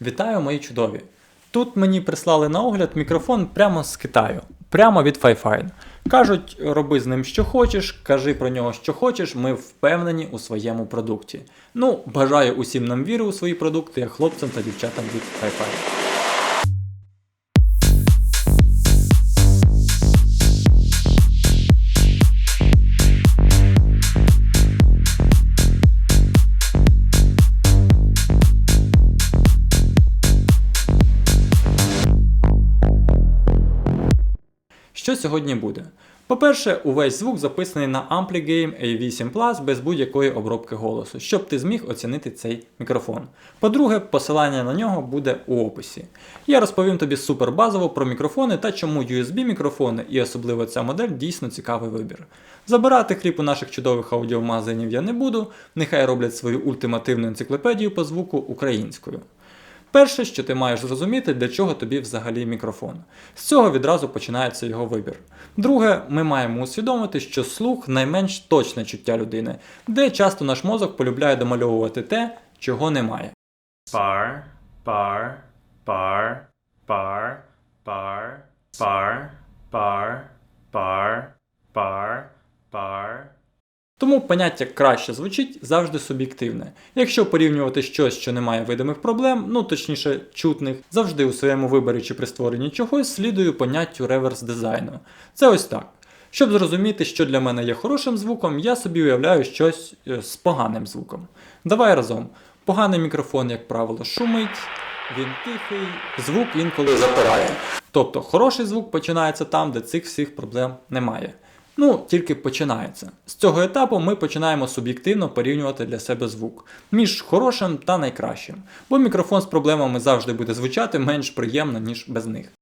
Вітаю, мої чудові! Тут мені прислали на огляд мікрофон прямо з Китаю, прямо від Fifine. Кажуть, роби з ним що хочеш, кажи про нього що хочеш, ми впевнені у своєму продукті. Ну, бажаю усім нам віри у свої продукти, як хлопцям та дівчатам від Fifine. Що сьогодні буде? По-перше, увесь звук записаний на AmpliGame A8 Plus без будь-якої обробки голосу, щоб ти зміг оцінити цей мікрофон. По-друге, посилання на нього буде у описі. Я розповім тобі супер базово про мікрофони та чому USB мікрофони і особливо ця модель дійсно цікавий вибір. Забирати хліб у наших чудових аудіомагазинів я не буду, нехай роблять свою ультимативну енциклопедію по звуку українською. Перше, що ти маєш зрозуміти, для чого тобі взагалі мікрофон. З цього відразу починається його вибір. Друге, ми маємо усвідомити, що слух найменш точне чуття людини, де часто наш мозок полюбляє домальовувати те, чого немає. bar, bar, bar, bar, bar, bar, bar, bar, bar, bar. Тому поняття краще звучить завжди суб'єктивне. Якщо порівнювати щось, що не має видимих проблем, ну точніше чутних, завжди у своєму виборі чи при створенні чогось слідую поняттю реверс дизайну. Це ось так. Щоб зрозуміти, що для мене є хорошим звуком, я собі уявляю щось е, з поганим звуком. Давай разом. Поганий мікрофон, як правило, шумить, він тихий, звук інколи запирає. Тобто хороший звук починається там, де цих всіх проблем немає. Ну, тільки починається. З цього етапу ми починаємо суб'єктивно порівнювати для себе звук між хорошим та найкращим, бо мікрофон з проблемами завжди буде звучати менш приємно, ніж без них.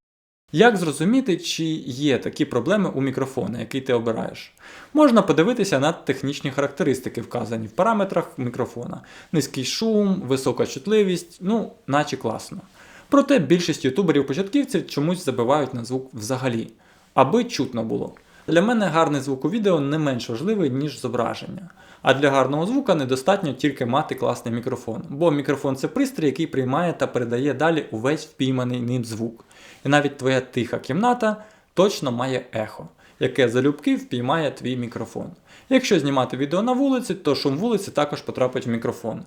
Як зрозуміти, чи є такі проблеми у мікрофона, який ти обираєш? Можна подивитися на технічні характеристики, вказані в параметрах мікрофона: низький шум, висока чутливість, ну, наче класно. Проте більшість ютуберів-початківців чомусь забивають на звук взагалі, аби чутно було. Для мене гарний звук у відео не менш важливий, ніж зображення. А для гарного звука недостатньо тільки мати класний мікрофон, бо мікрофон це пристрій, який приймає та передає далі увесь впійманий ним звук. І навіть твоя тиха кімната точно має ехо, яке залюбки впіймає твій мікрофон. Якщо знімати відео на вулиці, то шум вулиці також потрапить в мікрофон.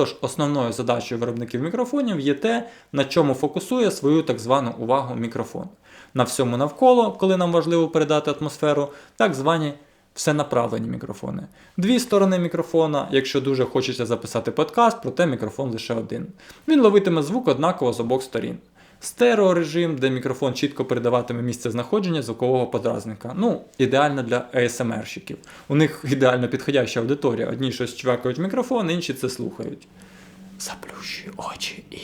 Тож основною задачею виробників мікрофонів є те, на чому фокусує свою так звану увагу мікрофон. На всьому навколо, коли нам важливо передати атмосферу, так звані всенаправлені мікрофони. Дві сторони мікрофона, якщо дуже хочеться записати подкаст, проте мікрофон лише один. Він ловитиме звук однаково з обох сторін. Стереорежим, де мікрофон чітко передаватиме місце знаходження звукового подразника. Ну, ідеально для ASMR-щиків. У них ідеально підходяща аудиторія. Одні щось чвякають в мікрофон, інші це слухають. Заплющуй очі і.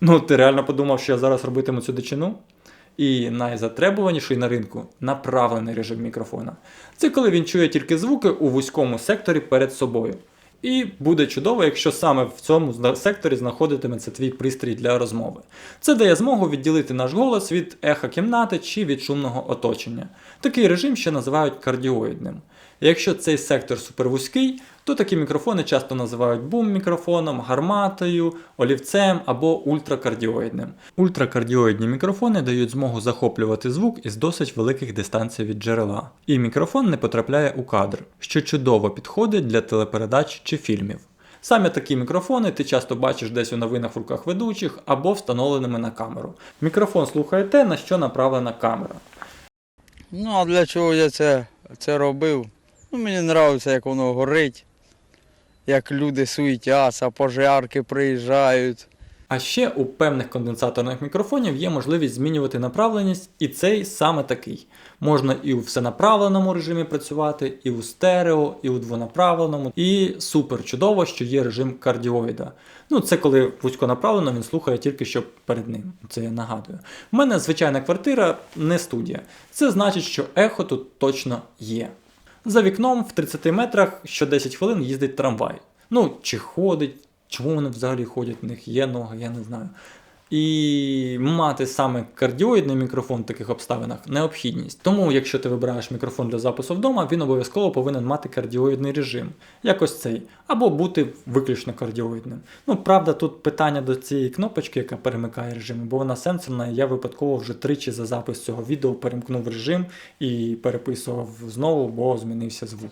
Ну, ти реально подумав, що я зараз робитиму цю дичину? І найзатребуваніший на ринку направлений режим мікрофона. Це коли він чує тільки звуки у вузькому секторі перед собою. І буде чудово, якщо саме в цьому секторі знаходитиметься твій пристрій для розмови. Це дає змогу відділити наш голос від еха кімнати чи від шумного оточення. Такий режим ще називають кардіоїдним. Якщо цей сектор супервузький, то такі мікрофони часто називають бум-мікрофоном, гарматою, олівцем або ультракардіоїдним. Ультракардіоїдні мікрофони дають змогу захоплювати звук із досить великих дистанцій від джерела, і мікрофон не потрапляє у кадр, що чудово підходить для телепередач чи фільмів. Саме такі мікрофони ти часто бачиш десь у новинах в руках ведучих або встановленими на камеру. Мікрофон слухає те, на що направлена камера. Ну, а для чого я це, це робив? Ну, мені подобається, як воно горить, як люди суетяться, пожарки приїжджають. А ще у певних конденсаторних мікрофонів є можливість змінювати направленість, і цей саме такий. Можна і у всенаправленому режимі працювати, і у стерео, і у двонаправленому. І супер чудово, що є режим кардіоїда. Ну, це коли вузьконаправлено він слухає тільки що перед ним. Це я нагадую. У мене звичайна квартира, не студія. Це значить, що ехо тут точно є. За вікном в 30 метрах що 10 хвилин їздить трамвай. Ну, чи ходить, чому вони взагалі ходять, в них є ноги, я не знаю. І мати саме кардіоїдний мікрофон в таких обставинах необхідність. Тому, якщо ти вибираєш мікрофон для запису вдома, він обов'язково повинен мати кардіоїдний режим, якось цей, або бути виключно кардіоїдним. Ну, правда, тут питання до цієї кнопочки, яка перемикає режими, бо вона сенсорна. і Я випадково вже тричі за запис цього відео перемкнув режим і переписував знову, бо змінився звук.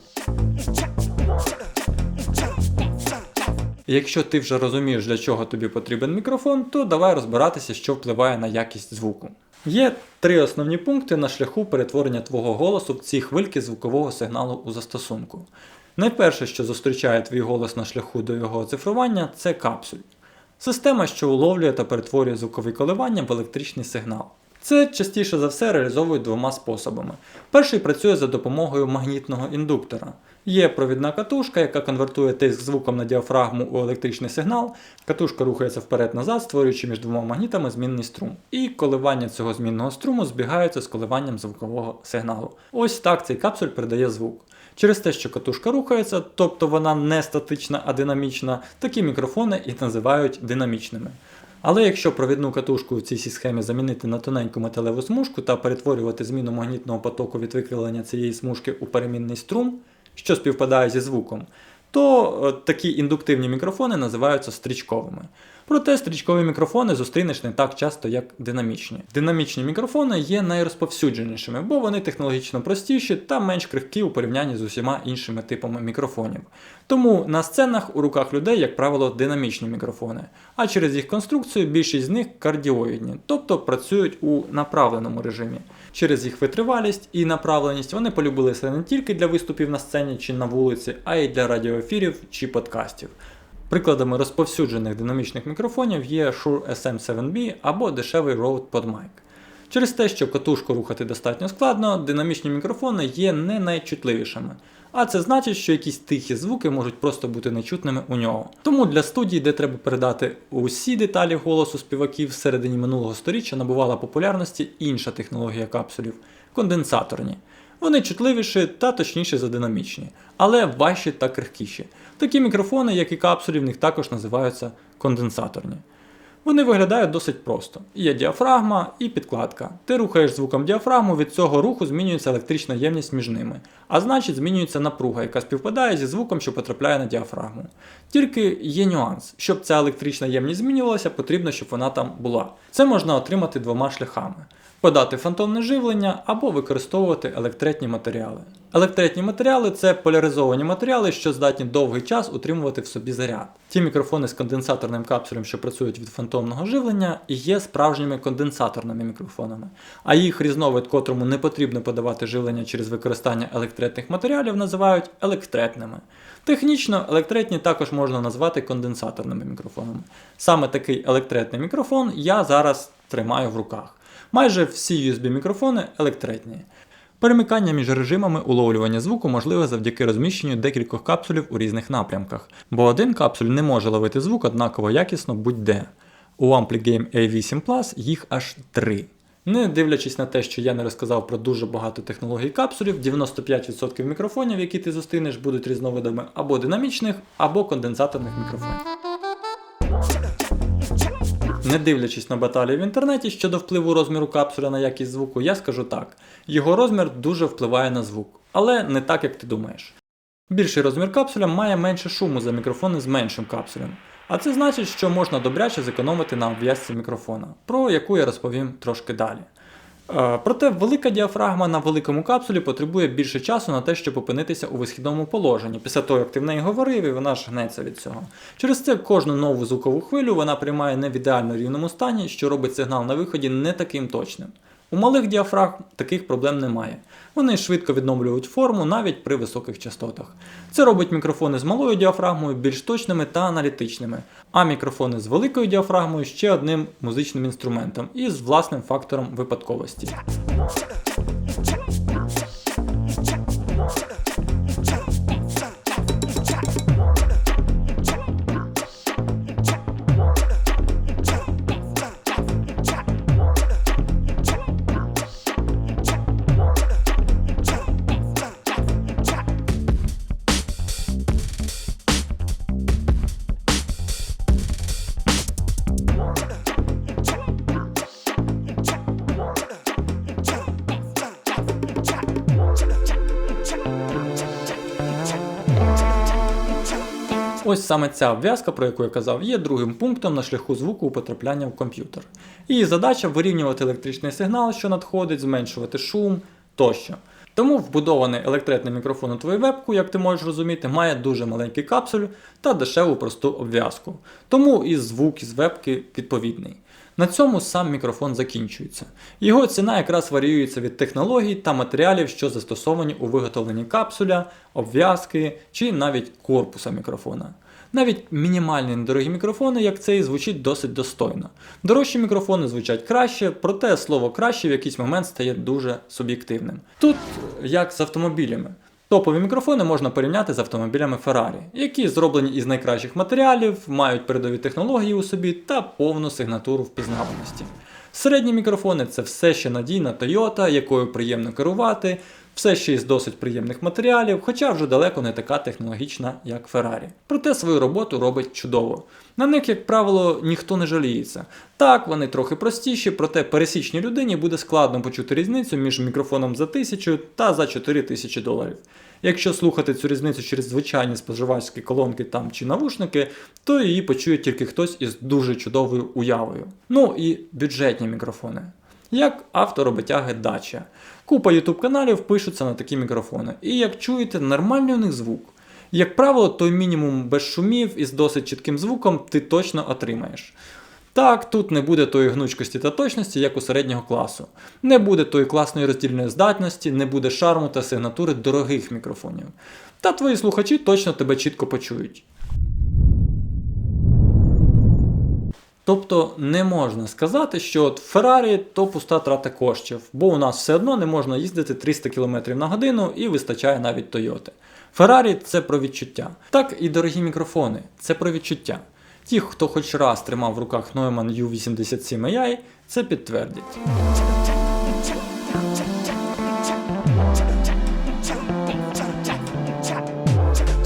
Якщо ти вже розумієш, для чого тобі потрібен мікрофон, то давай розбиратися, що впливає на якість звуку. Є три основні пункти на шляху перетворення твого голосу в ці хвильки звукового сигналу у застосунку. Найперше, що зустрічає твій голос на шляху до його оцифрування, це капсуль. Система, що уловлює та перетворює звукові коливання в електричний сигнал. Це частіше за все реалізовують двома способами. Перший працює за допомогою магнітного індуктора. Є провідна катушка, яка конвертує тиск звуком на діафрагму у електричний сигнал. Катушка рухається вперед-назад, створюючи між двома магнітами змінний струм. І коливання цього змінного струму збігаються з коливанням звукового сигналу. Ось так цей капсуль передає звук. Через те, що катушка рухається, тобто вона не статична, а динамічна, такі мікрофони і називають динамічними. Але якщо провідну катушку в цій схемі замінити на тоненьку металеву смужку та перетворювати зміну магнітного потоку від викривлення цієї смужки у перемінний струм, що співпадає зі звуком, то е, такі індуктивні мікрофони називаються стрічковими. Проте стрічкові мікрофони зустрінеш не так часто, як динамічні. Динамічні мікрофони є найрозповсюдженішими, бо вони технологічно простіші та менш крихкі у порівнянні з усіма іншими типами мікрофонів. Тому на сценах у руках людей, як правило, динамічні мікрофони, а через їх конструкцію більшість з них кардіоїдні, тобто працюють у направленому режимі. Через їх витривалість і направленість вони полюбилися не тільки для виступів на сцені чи на вулиці, а й для радіоефірів чи подкастів. Прикладами розповсюджених динамічних мікрофонів є Shure SM7B або дешевий Rode PodMic. Через те, що катушку рухати достатньо складно, динамічні мікрофони є не найчутливішими. А це значить, що якісь тихі звуки можуть просто бути нечутними у нього. Тому для студій, де треба передати усі деталі голосу співаків в середині минулого століття, набувала популярності інша технологія капсулів конденсаторні. Вони чутливіші та точніші за динамічні, але важчі та крихкіші. Такі мікрофони, як і капсулі, в них також називаються конденсаторні. Вони виглядають досить просто. Є діафрагма і підкладка. Ти рухаєш звуком діафрагму, від цього руху змінюється електрична ємність між ними, а значить змінюється напруга, яка співпадає зі звуком, що потрапляє на діафрагму. Тільки є нюанс. Щоб ця електрична ємність змінювалася, потрібно, щоб вона там була. Це можна отримати двома шляхами. Подати фантомне живлення або використовувати електретні матеріали. Електретні матеріали це поляризовані матеріали, що здатні довгий час утримувати в собі заряд. Ті мікрофони з конденсаторним капсулем, що працюють від фантомного живлення, є справжніми конденсаторними мікрофонами. А їх різновид, котрому не потрібно подавати живлення через використання електретних матеріалів, називають електретними. Технічно електретні також можна назвати конденсаторними мікрофонами. Саме такий електретний мікрофон я зараз тримаю в руках. Майже всі USB-мікрофони електретні. Перемикання між режимами уловлювання звуку можливе завдяки розміщенню декількох капсулів у різних напрямках, бо один капсуль не може ловити звук однаково якісно будь-де. У AmpliGame A8 Plus їх аж три. Не дивлячись на те, що я не розказав про дуже багато технологій капсулів, 95% мікрофонів, які ти зустрінеш, будуть різновидами або динамічних, або конденсаторних мікрофонів. Не дивлячись на баталії в інтернеті щодо впливу розміру капсуля на якість звуку, я скажу так: його розмір дуже впливає на звук, але не так, як ти думаєш. Більший розмір капсуля має менше шуму за мікрофони з меншим капсулем. А це значить, що можна добряче зекономити на обв'язці мікрофона, про яку я розповім трошки далі. Е, Проте велика діафрагма на великому капсулі потребує більше часу на те, щоб опинитися у висхідному положенні. Після того, як ти в неї говорив, і вона ж гнеться від цього. Через це кожну нову звукову хвилю вона приймає не в ідеально рівному стані, що робить сигнал на виході не таким точним. У малих діафрагм таких проблем немає. Вони швидко відновлюють форму навіть при високих частотах. Це робить мікрофони з малою діафрагмою більш точними та аналітичними, а мікрофони з великою діафрагмою ще одним музичним інструментом і з власним фактором випадковості. Ось саме ця обв'язка, про яку я казав, є другим пунктом на шляху звуку у потрапляння в комп'ютер. Її задача вирівнювати електричний сигнал, що надходить, зменшувати шум тощо. Тому вбудований електретний мікрофон у твою вебку, як ти можеш розуміти, має дуже маленький капсуль та дешеву просту обв'язку. Тому і звук із вебки відповідний. На цьому сам мікрофон закінчується. Його ціна якраз варіюється від технологій та матеріалів, що застосовані у виготовленні капсуля, обв'язки чи навіть корпуса мікрофона. Навіть мінімальні недорогі мікрофони, як цей, звучить досить достойно. Дорожчі мікрофони звучать краще, проте слово краще в якийсь момент стає дуже суб'єктивним. Тут як з автомобілями. Топові мікрофони можна порівняти з автомобілями Ferrari, які зроблені із найкращих матеріалів, мають передові технології у собі та повну сигнатуру впізнаваності. Середні мікрофони це все ще надійна Toyota, якою приємно керувати, все ще із досить приємних матеріалів, хоча вже далеко не така технологічна, як Ferrari. Проте свою роботу робить чудово. На них, як правило, ніхто не жаліється. Так, вони трохи простіші, проте пересічній людині буде складно почути різницю між мікрофоном за 1000 та за 4000 доларів. Якщо слухати цю різницю через звичайні споживацькі колонки там чи навушники, то її почує тільки хтось із дуже чудовою уявою. Ну і бюджетні мікрофони. Як автороботяги Dacia. Купа YouTube каналів пишуться на такі мікрофони. І як чуєте, нормальний у них звук. Як правило, той мінімум без шумів із досить чітким звуком ти точно отримаєш. Так, тут не буде тої гнучкості та точності, як у середнього класу. Не буде тої класної роздільної здатності, не буде шарму та сигнатури дорогих мікрофонів. Та твої слухачі точно тебе чітко почують. Тобто не можна сказати, що от Феррарі то пуста трата коштів, бо у нас все одно не можна їздити 300 км на годину і вистачає навіть Тойоти. Феррарі це про відчуття. Так і дорогі мікрофони це про відчуття. Ті, хто хоч раз тримав в руках Neumann U87AI, це підтвердять.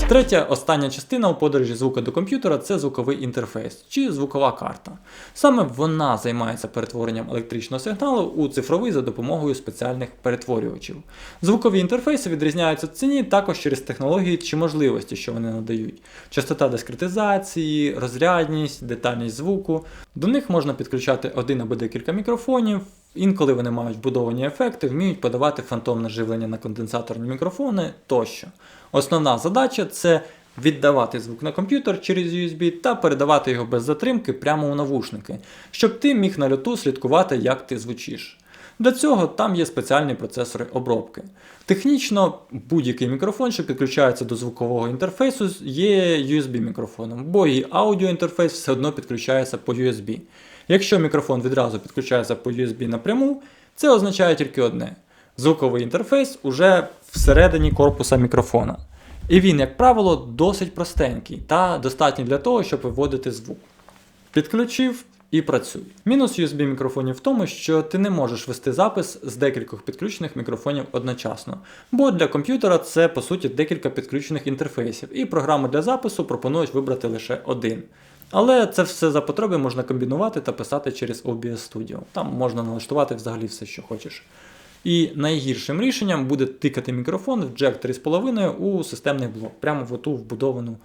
Третя остання частина у подорожі звука до комп'ютера це звуковий інтерфейс чи звукова карта. Саме вона займається перетворенням електричного сигналу у цифровий за допомогою спеціальних перетворювачів. Звукові інтерфейси відрізняються в ціні також через технології чи можливості, що вони надають. Частота дискретизації, розрядність, детальність звуку. До них можна підключати один або декілька мікрофонів. Інколи вони мають вбудовані ефекти, вміють подавати фантомне живлення на конденсаторні мікрофони тощо. Основна задача це віддавати звук на комп'ютер через USB та передавати його без затримки прямо у навушники, щоб ти міг на льоту слідкувати, як ти звучиш. Для цього там є спеціальні процесори обробки. Технічно будь-який мікрофон, що підключається до звукового інтерфейсу, є USB-мікрофоном, бо і аудіоінтерфейс все одно підключається по USB. Якщо мікрофон відразу підключається по USB напряму, це означає тільки одне: звуковий інтерфейс уже всередині корпуса мікрофона. І він, як правило, досить простенький та достатній для того, щоб виводити звук. Підключив і працюй. Мінус USB мікрофонів в тому, що ти не можеш вести запис з декількох підключених мікрофонів одночасно, бо для комп'ютера це по суті декілька підключених інтерфейсів, і програми для запису пропонують вибрати лише один. Але це все за потреби можна комбінувати та писати через OBS Studio. Там можна налаштувати взагалі все, що хочеш. І найгіршим рішенням буде тикати мікрофон в джек 3,5 у системний блок, прямо в оту вбудовану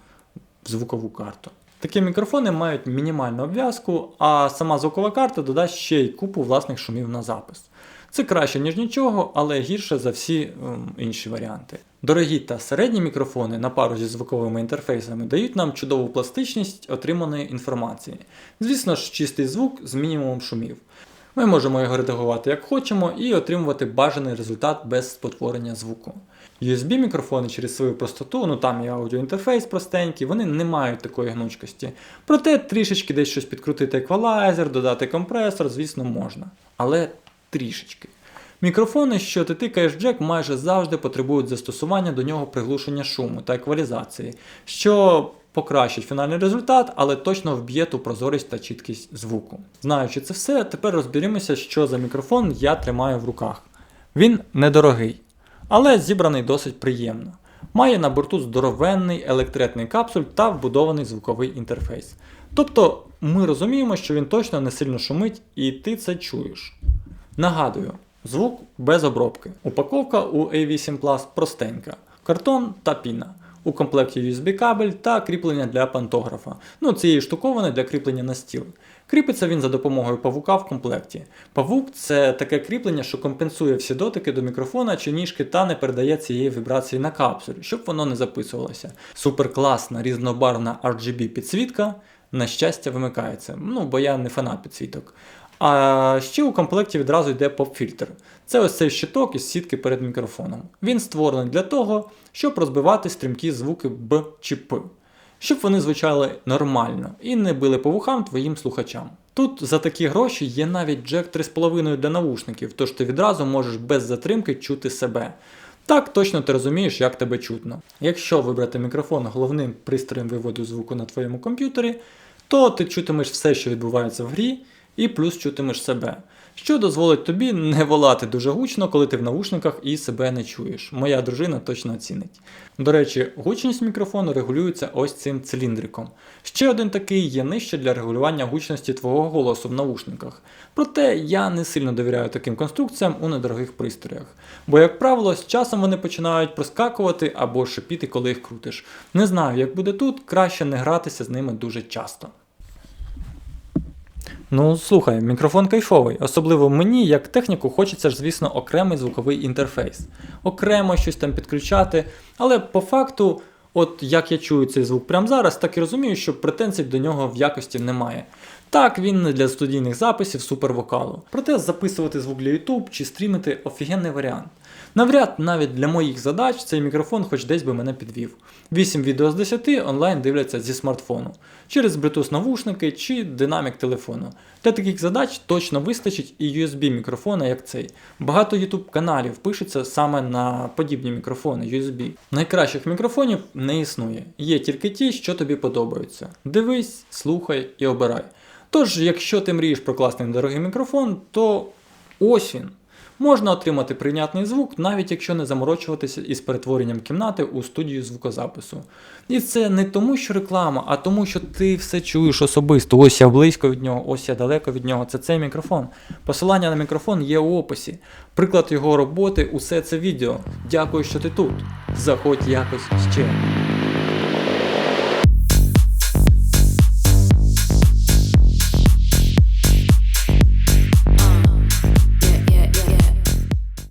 звукову карту. Такі мікрофони мають мінімальну обв'язку, а сама звукова карта додасть ще й купу власних шумів на запис. Це краще, ніж нічого, але гірше за всі ем, інші варіанти. Дорогі та середні мікрофони на пару зі звуковими інтерфейсами дають нам чудову пластичність отриманої інформації. Звісно ж, чистий звук з мінімумом шумів. Ми можемо його редагувати як хочемо і отримувати бажаний результат без спотворення звуку. USB-мікрофони через свою простоту, ну там і аудіоінтерфейс простенький, вони не мають такої гнучкості. Проте трішечки десь щось підкрутити еквалайзер, додати компресор, звісно, можна. Але трішечки. Мікрофони, що ти тикаєш джек, майже завжди потребують застосування до нього приглушення шуму та еквалізації, що покращить фінальний результат, але точно вб'є ту прозорість та чіткість звуку. Знаючи це все, тепер розберемося, що за мікрофон я тримаю в руках. Він недорогий, але зібраний досить приємно. Має на борту здоровенний електретний капсуль та вбудований звуковий інтерфейс. Тобто ми розуміємо, що він точно не сильно шумить, і ти це чуєш. Нагадую, звук без обробки. Упаковка у A8 Plus простенька, картон та піна. У комплекті USB кабель та кріплення для пантографа. Ну, цієї штуковини для кріплення на стіл. Кріпиться він за допомогою павука в комплекті. Павук це таке кріплення, що компенсує всі дотики до мікрофона чи ніжки та не передає цієї вібрації на капсулі, щоб воно не записувалося. Суперкласна різнобарвна RGB підсвітка, на щастя, вимикається. Ну, бо я не фанат підсвіток. А ще у комплекті відразу йде поп-фільтр. Це ось цей щиток із сітки перед мікрофоном. Він створений для того, щоб розбивати стрімкі звуки Б чи П щоб вони звучали нормально і не били по вухам твоїм слухачам. Тут за такі гроші є навіть джек 3,5 для навушників, тож ти відразу можеш без затримки чути себе. Так точно ти розумієш, як тебе чутно. Якщо вибрати мікрофон головним пристроєм виводу звуку на твоєму комп'ютері, то ти чутимеш все, що відбувається в грі, і плюс чутимеш себе. Що дозволить тобі не волати дуже гучно, коли ти в наушниках і себе не чуєш. Моя дружина точно оцінить. До речі, гучність мікрофону регулюється ось цим циліндриком. Ще один такий є нижче для регулювання гучності твого голосу в наушниках. Проте я не сильно довіряю таким конструкціям у недорогих пристроях. Бо, як правило, з часом вони починають проскакувати або шипіти, коли їх крутиш. Не знаю, як буде тут, краще не гратися з ними дуже часто. Ну, слухай, мікрофон кайфовий. Особливо мені, як техніку, хочеться ж, звісно, окремий звуковий інтерфейс. Окремо щось там підключати. Але по факту, от як я чую цей звук прямо зараз, так і розумію, що претензій до нього в якості немає. Так, він не для студійних записів супервокалу. Проте записувати звук для YouTube чи стрімити офігенний варіант. Навряд навіть для моїх задач цей мікрофон хоч десь би мене підвів. 8 відео з 10 онлайн дивляться зі смартфону, через Bluetooth навушники чи динамік телефону. Для таких задач точно вистачить і USB мікрофона, як цей. Багато YouTube каналів пишуться саме на подібні мікрофони USB. Найкращих мікрофонів не існує. Є тільки ті, що тобі подобаються. Дивись, слухай і обирай. Тож, якщо ти мрієш про класний дорогий мікрофон, то ось він. Можна отримати прийнятний звук, навіть якщо не заморочуватися із перетворенням кімнати у студію звукозапису. І це не тому, що реклама, а тому, що ти все чуєш особисто. Ось я близько від нього, ось я далеко від нього. Це цей мікрофон. Посилання на мікрофон є у описі. Приклад його роботи усе це відео. Дякую, що ти тут. Заходь якось ще.